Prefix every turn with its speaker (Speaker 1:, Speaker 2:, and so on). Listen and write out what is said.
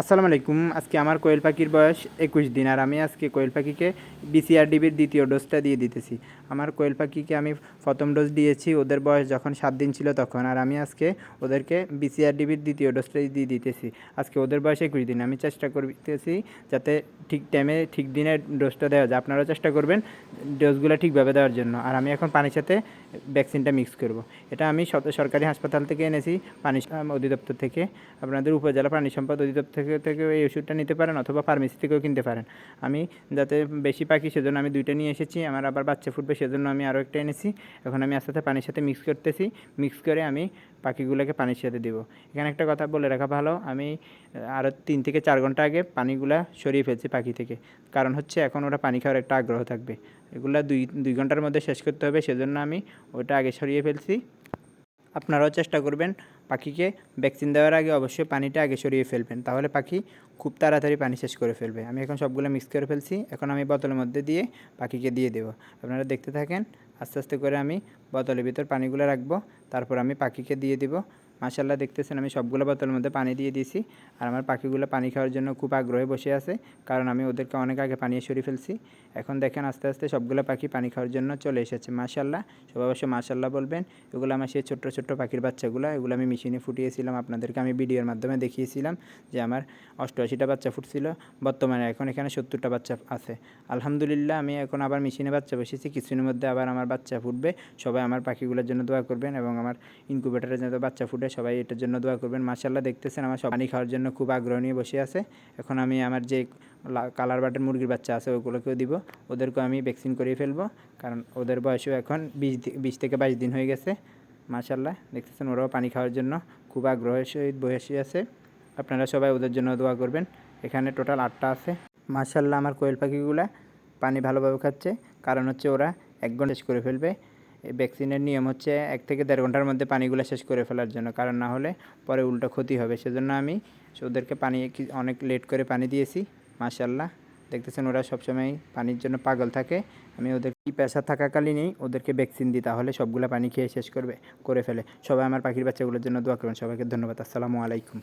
Speaker 1: আসসালামু আলাইকুম। আজকে আমার কোয়েল পাখির বয়স একুশ দিন আর আমি আজকে কোয়েল পাখিকে বিসিআরডিবির দ্বিতীয় ডোজটা দিয়ে দিতেছি। আমার কোয়েল পাখিকে আমি প্রথম ডোজ দিয়েছি, ওদের বয়স যখন সাত দিন ছিল তখন আর আমি আজকে ওদেরকে বিসিআরডিবির দ্বিতীয় ডোজটা দিয়ে দিতেছি। আজকে ওদের বয়স একুশ দিন। আমি চেষ্টা করতেছি যাতে ঠিক টাইমে ঠিক দিনে ডোজটা দেওয়া যায়। আপনারাও চেষ্টা করবেন ডোজগুলো ঠিকভাবে দেওয়ার জন্য। আর আমি এখন পানির সাথে ভ্যাকসিনটা মিক্স করব। এটা আমি সরকারি হাসপাতাল থেকে এনেছি, পানি অধিদপ্তর থেকে। আপনাদের উপজেলা প্রাণী সম্পদ অধিদপ্তর থেকে থেকে এই ওষুধটা নিতে পারেন অথবা ফার্মেসি থেকেও কিনতে পারেন। আমি যাতে বেশি পাখি সেজন্য আমি দুইটা নিয়ে এসেছি, আমার আবার বাচ্চা ফুটবে সেজন্য আমি আরও একটা এনেছি। এখন আমি আস্তে আস্তে পানির সাথে মিক্স করতেছি মিক্স করে আমি পাখিগুলোকে পানির সাথে দিব। এখানে একটা কথা বলে রাখা ভালো, আমি আরও তিন থেকে চার ঘণ্টা আগে পানিগুলা সরিয়ে ফেলছি পাখি থেকে। কারণ হচ্ছে এখন ওরা পানি খাওয়ার একটা আগ্রহ থাকবে। এগুলো দুই দুই ঘণ্টার মধ্যে শেষ করতে হবে, সেজন্য আমি ওটা আগে সরিয়ে ফেলছি। আপনারাও চেষ্টা করবেন পাখিকে ভ্যাকসিন দেওয়ার আগে অবশ্যই পানিটা আগে সরিয়ে ফেলবেন। তাহলে পাখি খুব তাড়াতাড়ি পানি শেষ করে ফেলবে। আমি এখন সবগুলো মিক্স করে ফেলছি। এখন আমি বোতলের মধ্যে দিয়ে পাখিকে দিয়ে দেবো। আপনারা দেখতে থাকেন, আস্তে আস্তে করে আমি বোতলের ভিতর পানিগুলো রাখব। তারপর আমি পাখিকে দিয়ে দিব। মাশাল্লাহ দেখতেছেন আমি সবগুলো বোতলের মধ্যে পানি দিয়ে দিয়েছি। আর আমার পাখিগুলো পানি খাওয়ার জন্য খুব আগ্রহে বসে আছে, কারণ আমি ওদেরকে অনেক আগে পানি সরিয়ে ফেলছি। এখন দেখেন আস্তে আস্তে সবগুলো পাখি পানি খাওয়ার জন্য চলে এসেছে মাশাল্লাহ সবাই অবশ্যই মাশাল্লাহ বলবেন, এগুলো আমার সেই ছোট্ট ছোট্ট পাখির বাচ্চাগুলো, এগুলো আমি মেশিনে ফুটিয়েছিলাম, আপনাদেরকে আমি ভিডিওর মাধ্যমে দেখিয়েছিলাম যে আমার অষ্টআশিটা বাচ্চা ফুটছিল, বর্তমানে এখন এখানে সত্তরটা বাচ্চা আছে। আলহামদুলিল্লাহ, আমি এখন আবার মেশিনে বাচ্চা বসেছি, কিছুদিনের মধ্যে আবার আমার বাচ্চা ফুটবে। সবাই আমার পাখিগুলোর জন্য দোয়া করবেন এবং আমার ইনকুবেটারে যাতে বাচ্চা ফুটে সবাই এটার জন্য দোয়া করবেন। মাশাল্লাহ দেখতেছেন আমার সব পানি খাওয়ার জন্য খুব আগ্রহ নিয়ে বসে আছে। এখন আমি আমার যে কালার বাটের মুরগির বাচ্চা আছে ওগুলোকেও দিব। ওদেরকেও আমি ভ্যাকসিন করিয়ে ফেলব। কারণ ওদের বয়সও এখন বিশ বিশ থেকে বাইশ দিন হয়ে গেছে। মাশাল্লাহ দেখতেছেন ওরাও পানি খাওয়ার জন্য খুব আগ্রহের সহিত বসে আছে। আপনারা সবাই ওদের জন্য দোয়া করবেন। এখানে টোটাল আটটা আছে। মাশাল্লাহ আমার কোয়েল পাখিগুলা পানি ভালোভাবে খাচ্ছে। কারণ হচ্ছে ওরা এক ঘণ্টা করে ফেলবে। ভ্যাকসিনের নিয়ম হচ্ছে এক থেকে দেড় ঘণ্টার মধ্যে পানিগুলো শেষ করে ফেলার জন্য, কারণ না হলে পরে উল্টো ক্ষতি হবে। সেজন্য আমি ওদেরকে পানি অনেক লেট করে পানি দিয়েছি মাশাল্লাহ দেখতেছেন ওরা সবসময় পানির জন্য পাগল থাকে। আমি ওদের কি পেশা থাকাকালীনই ওদেরকে ভ্যাকসিন দিই, তাহলে সবগুলো পানি খেয়ে শেষ করবে, করে ফেলে। সবাই আমার পাখির বাচ্চাগুলোর জন্য দোয়া করবেন। সবাইকে ধন্যবাদ। আসসালামু আলাইকুম।